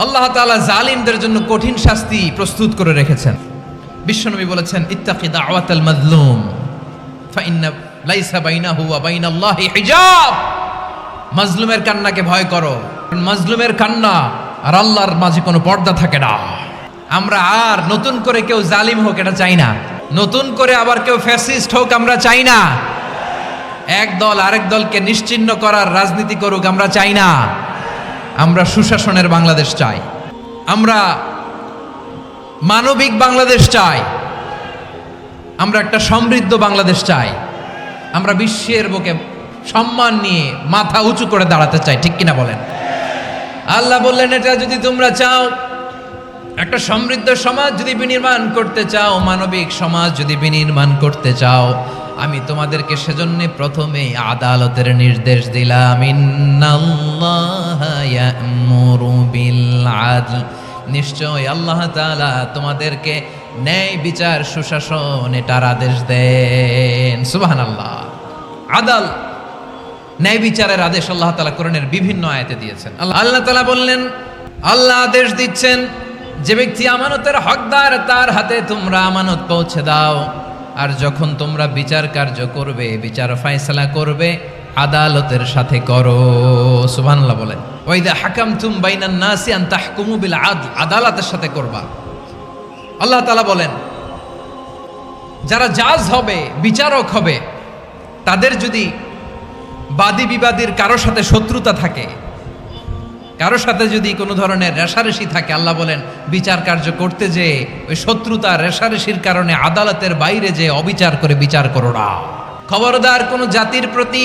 আল্লাহ তাআলা জালিমদের জন্য কঠিন শাস্তি প্রস্তুত করে রেখেছেন। বিশ্বনবী বলেছেন, ইত্তাকি দাওয়াতাল মাজলুম, ফাইন্না লাইসা বাইনাহু ওয়া বাইনাল্লাহি হিজাব। মাজলুমের কান্নাকে ভয় করো। মাজলুমের কান্না আর আল্লাহর মাঝে কোনো পর্দা থাকে না। আমরা আর নতুন করে কেউ জালিম হোক এটা চাই না। নতুন করে আবার কেউ ফ্যাসিস্ট হোক আমরা চাই না। এক দল আরেক দলকে নিশ্চিহ্ন করার রাজনীতি করুক আমরা চাই না। আমরা সুশাসনের বাংলাদেশ চাই। আমরা মানবিক বাংলাদেশ চাই। আমরা একটা সমৃদ্ধ বাংলাদেশ চাই। আমরা বিশ্বের বুকে সম্মান নিয়ে মাথা উঁচু করে দাঁড়াতে চাই, ঠিক কিনা বলেন? আল্লাহ বললেন, এটা যদি তোমরা চাও, একটা সমৃদ্ধ সমাজ যদি বিনির্মাণ করতে চাও, মানবিক সমাজ যদি বিনির্মাণ করতে চাও, আমি তোমাদেরকে সেজন্য প্রথমে আদালতের নির্দেশ দিলাম। ইন্নাল্লাহা ইয়া'মুরু বিল আদল নিশ্চয় আল্লাহ তাআলা তোমাদেরকে ন্যায় বিচার, সুশাসন, এটার আদেশ দেন। সুবহানাল্লাহ। আদাল। ন্যায় বিচারের আদেশ আল্লাহ তালা কোরআনের বিভিন্ন আয়াতে দিয়েছেন। আল্লাহ আল্লাহ তালা বললেন, আল্লাহ আদেশ দিচ্ছেন, যে ব্যক্তি আমানতের হকদার, তার হাতে তোমরা আমানত পৌঁছে দাও। আর যখন তোমরা বিচার কার্য করবে, বিচার ফায়সালা করবে আদালতের সাথে করো, সুবহানাল্লাহ বলেন ওইদা হাকাম তুম বাইনান নাসি আন তাহকুমু বিল আদল, আদালতের সাথে করবা। আল্লাহ তালা বলেন, যারা জাজ হবে, বিচারক হবে, তাদের যদি বাদী বিবাদীর কারও সাথে শত্রুতা থাকে, কারও সাথে যদি কোনো ধরনের রেশারেশি থাকে, আল্লাহ বলেন, বিচার কার্য করতে যে, ওই শত্রুতা রেশারেশির কারণে আদালতের বাইরে যে অবিচার করে বিচার করো না। খবরদার কোনো জাতির প্রতি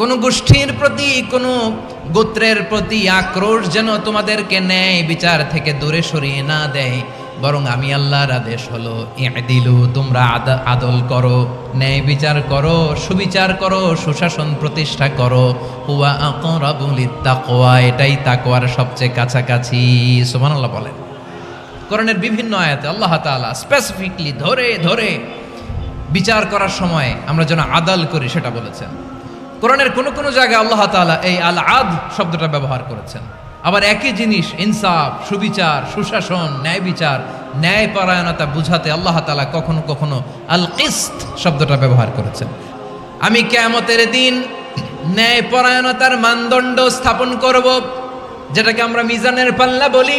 কোনো গোষ্ঠীর প্রতি, কোনো গোত্রের প্রতি আক্রোশ যেন তোমাদেরকে ন্যায় বিচার থেকে দূরে সরিয়ে না দেয়। বরং আমি আল্লাহর আদেশ হলো দিলু তোমরা আদা- আদল করো, ন্যায় বিচার করো, সুবিচার করো, সুশাসন প্রতিষ্ঠা করো। তাকওয়া এটাই তাকওয়ার সবচেয়ে কাছাকাছি। সুবহানাল্লাহ বলেন। কোরআনের বিভিন্ন আয়াতে আল্লাহ তাআলা স্পেসিফিকলি ধরে ধরে বিচার করার সময় আমরা যেন আদাল করি, সেটা বলেছেন। কোরআনের কোনো কোনো জায়গায় আল্লাহ তাআলা এই আল আদ শব্দটা ব্যবহার করেছেন। আবার একই জিনিস, ইনসাফ, সুবিচার, সুশাসন, ন্যায় বিচার ন্যায় পরায়ণতা বুঝাতে আল্লাহ তাআলা কখনো কখনো আল কিস্ত শব্দটা ব্যবহার করেছেন। আমি কেয়ামতের দিন ন্যায় পরায়ণতার মানদণ্ড স্থাপন করব, যেটাকে আমরা মিজানের পাল্লা বলি।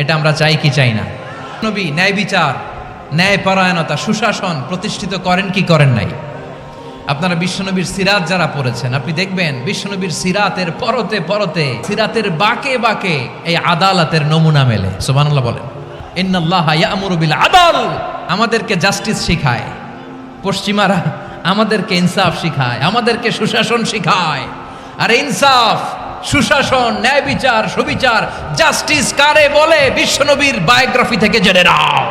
এটা আমরা চাই কি চাই না? নবী ন্যায় বিচার, ন্যায় পরায়ণতা, সুশাসন প্রতিষ্ঠিত করেন কি করেন নাই? আপনারা বিশ্বনবীর সিরাত যারা পড়েছেন, আপনি দেখবেন বিশ্বনবীর সিরাতের পরতে পরতে, সিরাতের বাকে বাকে এই আদালতের নমুনা মেলে। সুবহানাল্লাহ বলেন, ইন্নাল্লাহ আদাল আমাদেরকে জাস্টিস শিখায়। পশ্চিমারা আমাদেরকে ইনসাফ শিখায়, আমাদেরকে সুশাসন শিখায়। আর ইনসাফ সুশাসন ন্যায় বিচার সুবিচার জাস্টিস কারে বলে? বিশ্বনবীর বায়োগ্রাফি থেকে জেনে নাও।